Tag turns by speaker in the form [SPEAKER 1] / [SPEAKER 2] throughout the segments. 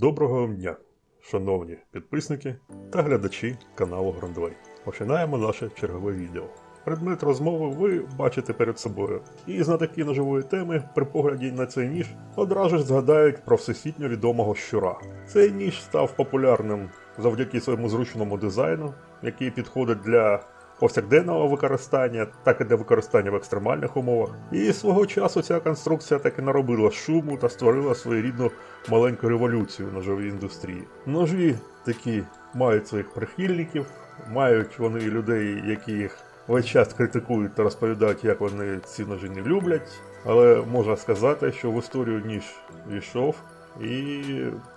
[SPEAKER 1] Доброго вам дня, шановні підписники та глядачі каналу Грандвей. Починаємо наше чергове відео. Предмет розмови ви бачите перед собою. І знатоки ножової теми при погляді на цей ніж одразу ж згадають про всесвітньо відомого щура. Цей ніж став популярним завдяки своєму зручному дизайну, який підходить для повсякденного використання, так і для використання в екстремальних умовах. І свого часу ця конструкція таки наробила шуму та створила своєрідну маленьку революцію в ножовій індустрії. Ножі такі мають своїх прихильників, мають вони людей, які їх весь час критикують та розповідають, як вони ці ножі не люблять. Але можна сказати, що в історію ніж війшов. І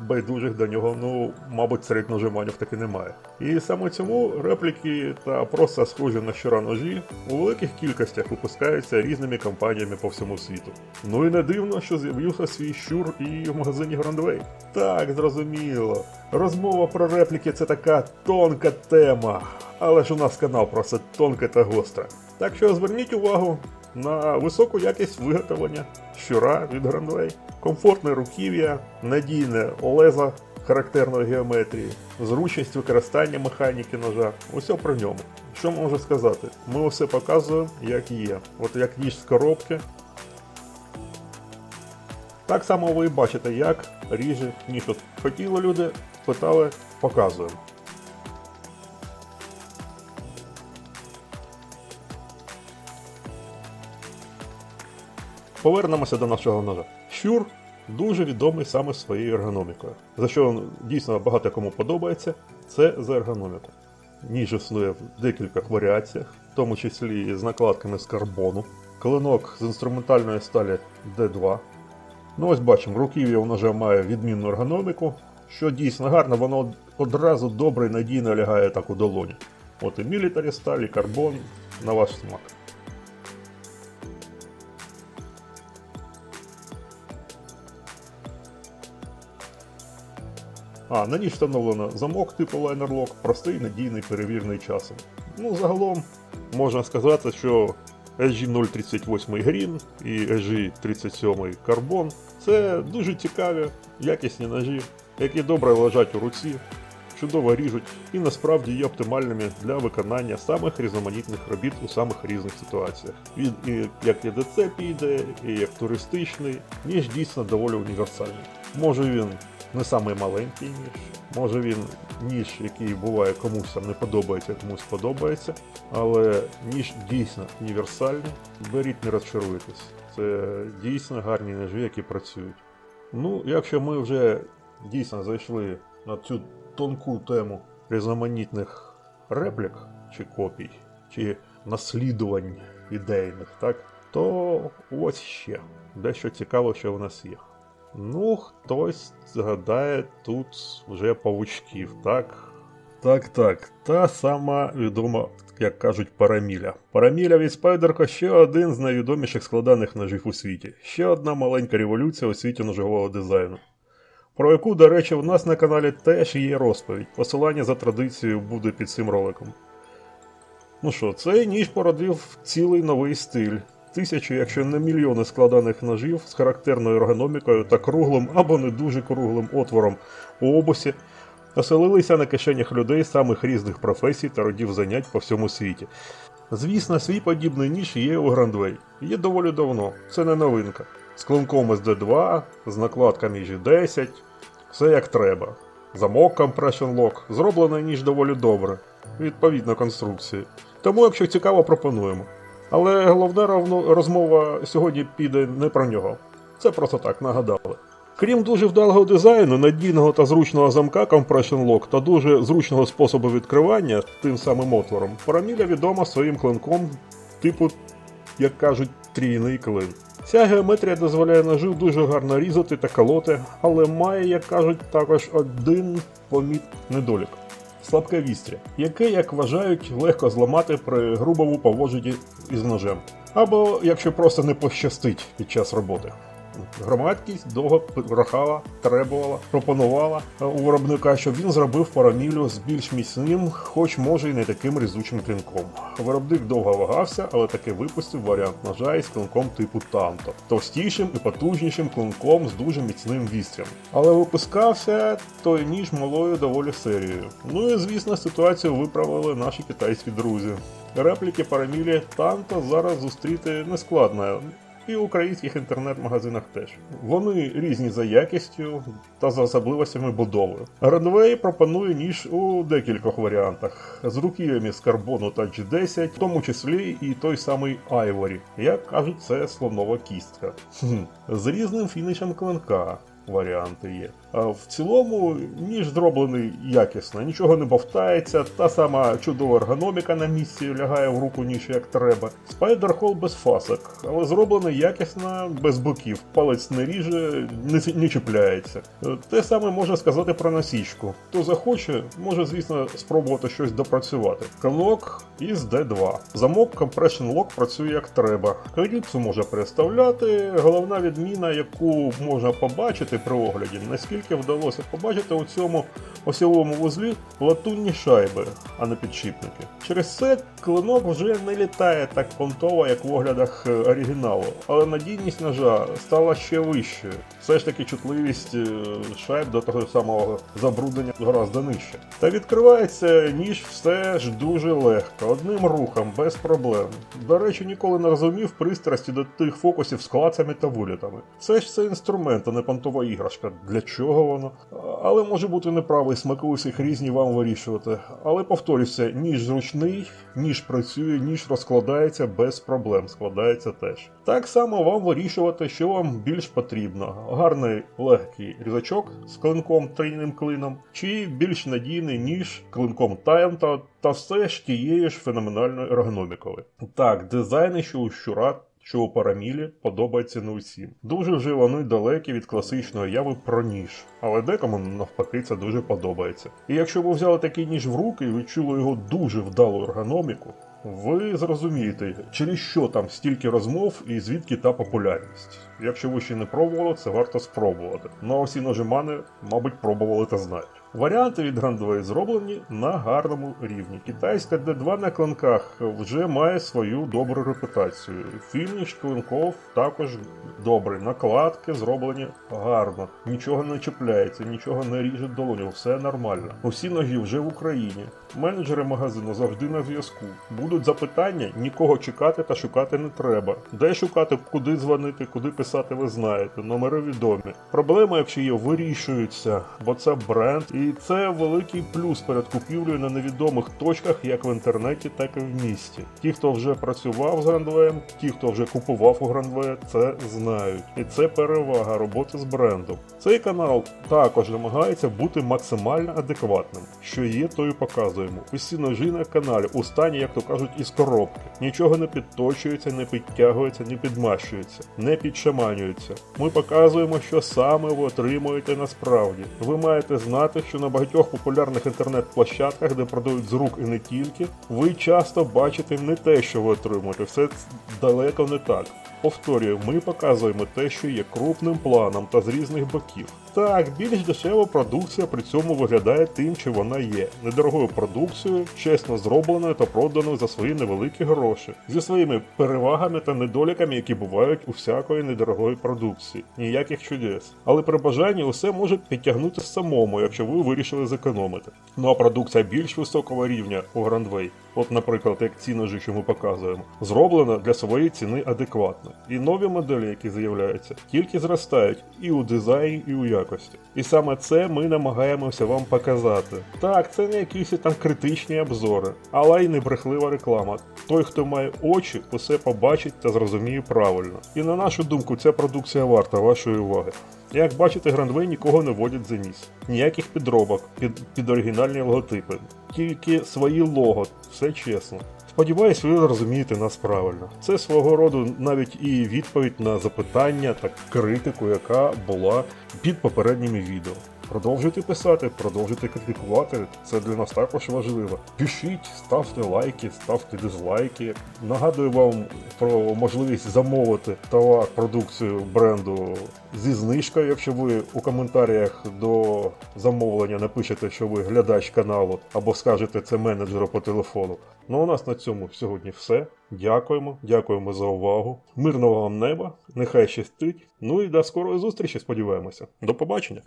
[SPEAKER 1] байдужих до нього, ну, мабуть, серед ножиманів таки немає. І саме цьому репліки та просто схожі на щура ножі у великих кількостях випускаються різними компаніями по всьому світу. Ну і не дивно, що з'явився свій щур і в магазині Грандвей. Так, зрозуміло. Розмова про репліки це така тонка тема. Але ж у нас канал просто тонка та гостра. Так що зверніть увагу на високу якість виготовлення щура від Грандвей, комфортне руків'я, надійне леза характерної геометрії, зручність використання механіки ножа. Усе про ньому. Що можу сказати? Ми усе показуємо, як є. От як ніж з коробки. Так само ви бачите, як ріже ніж. От хотіли люди, питали, показуємо. Повернемося до нашого ножа. Щур дуже відомий саме своєю ергономікою. За що дійсно багато кому подобається, це за ергономіку. Ніж існує в декількох варіаціях, в тому числі з накладками з карбону, клинок з інструментальної сталі D2. Ну ось бачимо, руків'я у ножа має відмінну ергономіку, що дійсно гарно, воно одразу добре і надійно лягає так у долоні. От і мілітарі сталь, і карбон на ваш смак. А, на ній встановлено замок типу Liner Lock, простий, надійний, перевірений часом. Ну, загалом можна сказати, що SG038 Green і SG37 Carbon це дуже цікаві, якісні ножі, які добре лежать у руці, чудово ріжуть і насправді є оптимальними для виконання самих різноманітних робіт у самих різних ситуаціях. Він і як і ДЦ піде, і як туристичний, ніж дійсно доволі універсальний. Може він не самий маленький ніж. Може він ніж, який буває комусь там не подобається, комусь подобається. Але ніж дійсно універсальний. Беріть, не розчаруйтесь. Це дійсно гарні ножі, які працюють. Ну, якщо ми вже дійсно зайшли на цю тонку тему різноманітних реплік чи копій, чи наслідувань ідейних, так, то ось ще дещо цікаво, що в нас є. Ну, хтось згадає тут вже павучків, так? Так, так, та сама відома, як кажуть, параміля. Параміля від Спайдерка ще один з найвідоміших складаних ножів у світі. Ще одна маленька революція у світі ножового дизайну. Про яку, до речі, в нас на каналі теж є розповідь. Посилання за традицією буде під цим роликом. Ну що, цей ніж породив цілий новий стиль. Тисячі, якщо не мільйони складаних ножів з характерною ергономікою та круглим або не дуже круглим отвором у обусі оселилися на кишенях людей самих різних професій та родів занять по всьому світі. Звісно, свій подібний ніж є у Грандвей. Є доволі давно, це не новинка. З клинком SD2, з накладками G10, все як треба. Замок Compression Lock, зроблений ніж доволі добре, відповідно конструкції. Тому, якщо цікаво, пропонуємо. Але головна розмова сьогодні піде не про нього. Це просто так нагадали. Крім дуже вдалого дизайну, надійного та зручного замка Compression Lock та дуже зручного способу відкривання тим самим отвором, Параміля відома своїм клинком типу, як кажуть, трійний клин. Ця геометрія дозволяє ножу дуже гарно різати та колоти, але має, як кажуть, також один поміт недолік слабке вістря, яке, як вважають, легко зламати при грубому поводженні із ножем. Або якщо просто не пощастить під час роботи. Громадськість довго прохала, требувала, пропонувала е, у виробника, щоб він зробив парамілю з більш міцним, хоч може і не таким різучим клинком. Виробник довго вагався, але таки випустив варіант ножа із клинком типу Танто, товстішим і потужнішим клинком з дуже міцним вістрям. Але випускався той ніж малою доволі серією. Ну і звісно, ситуацію виправили наші китайські друзі. Репліки парамілі Танто зараз зустріти нескладно. І в українських інтернет-магазинах теж. Вони різні за якістю та за особливостями будови. Runway пропонує ніж у декількох варіантах: з руків'ями з карбону та G10, в тому числі і той самий Айворі. Як кажуть, це слонова кістка. З різним фінішем клинка. Варіанти є. А в цілому ніж зроблений якісно, нічого не бовтається, та сама чудова ергономіка на місці лягає в руку ніж як треба. Спайдер-хол без фасок, але зроблений якісно, без боків. Палець не ріже, не, чіпляється. Е, Те саме можна сказати про насічку. Хто захоче, може, звісно, спробувати щось допрацювати. Клинок із D2. Замок Compression Lock працює як треба. Кліпсу можна переставляти. Головна відміна, яку можна побачити при огляді, наскільки вдалося побачити у цьому осьовому вузлі латунні шайби, а не підшипники. Через це клинок вже не літає так понтово, як в оглядах е, оригіналу, але надійність ножа стала ще вищою. Все ж таки чутливість е, шайб до того самого забруднення гораздо нижче. Та відкривається ніж все ж дуже легко, одним рухом, без проблем. До речі, ніколи не розумів пристрасті до тих фокусів з клацами та вилітами. Це ж це інструмент, а не понтова іграшка. Для чого воно? Але може бути неправий, смаки усіх різні вам вирішувати. Але повторюся, ніж зручний, ніж працює, ніж розкладається без проблем, складається теж. Так само вам вирішувати, що вам більш потрібно: гарний легкий різачок з клинком трійним клином, чи більш надійний ніж клинком таєм та, та все ж тією ж феноменальною ергономікою. Так, дизайни, що у щура що у парамілі подобається не усім. Дуже вже вони далекі від класичної яви про ніж, але декому навпаки це дуже подобається. І якщо ви взяли такий ніж в руки і відчули його дуже вдалу ергономіку, ви зрозумієте, через що там стільки розмов і звідки та популярність. Якщо ви ще не пробували, це варто спробувати. Ну а всі ножимани, мабуть, пробували та знають. Варіанти від Grandway зроблені на гарному рівні. Китайська D2 на клинках вже має свою добру репутацію. Фініш клинков також добрий. Накладки зроблені гарно. Нічого не чіпляється, нічого не ріже долоню, все нормально. Усі ножі вже в Україні. Менеджери магазину завжди на зв'язку. Будуть запитання, нікого чекати та шукати не треба. Де шукати, куди дзвонити, куди писати, ви знаєте. Номери відомі. Проблеми, якщо є, вирішуються, бо це бренд, і це великий плюс перед купівлею на невідомих точках, як в інтернеті, так і в місті. Ті, хто вже працював з грандвеєм, ті, хто вже купував у грандвея, це знають. І це перевага роботи з брендом. Цей канал також намагається бути максимально адекватним. Що є, то і показуємо. Усі ножі на каналі у стані, як то кажуть, із коробки. Нічого не підточується, не підтягується, не підмащується, не підшаманюється. Ми показуємо, що саме ви отримуєте насправді. Ви маєте знати, що на багатьох популярних інтернет-площадках, де продають з рук і не тільки, ви часто бачите не те, що ви отримуєте. Все далеко не так. Повторюю, ми показуємо те, що є крупним планом та з різних боків. Так, більш дешева продукція при цьому виглядає тим, чи вона є. Недорогою продукцією, чесно зробленою та проданою за свої невеликі гроші, зі своїми перевагами та недоліками, які бувають у всякої недорогої продукції. Ніяких чудес. Але при бажанні усе може підтягнути самому, якщо ви вирішили зекономити. Ну а продукція більш високого рівня у Grandway, от, наприклад, як ці ножі, що ми показуємо, зроблена для своєї ціни адекватно. І нові моделі, які з'являються, тільки зростають і у дизайні, і у якості. І саме це ми намагаємося вам показати. Так, це не якісь там критичні обзори, але й не брехлива реклама. Той, хто має очі, усе побачить та зрозуміє правильно. І на нашу думку, ця продукція варта вашої уваги. Як бачите, грандвей нікого не водять за ніс. Ніяких підробок під, під оригінальні логотипи. Тільки свої лого, все чесно. Сподіваюсь, ви розумієте нас правильно. Це свого роду навіть і відповідь на запитання та критику, яка була під попередніми відео. Продовжуйте писати, продовжуйте критикувати. Це для нас також важливо. Пишіть, ставте лайки, ставте дизлайки. Нагадую вам про можливість замовити товар, продукцію бренду зі знижкою, якщо ви у коментарях до замовлення напишете, що ви глядач каналу, або скажете це менеджеру по телефону. Ну у нас на цьому сьогодні все. Дякуємо, дякуємо за увагу. Мирного вам неба, нехай щастить. Ну і до скорої зустрічі, сподіваємося. До побачення.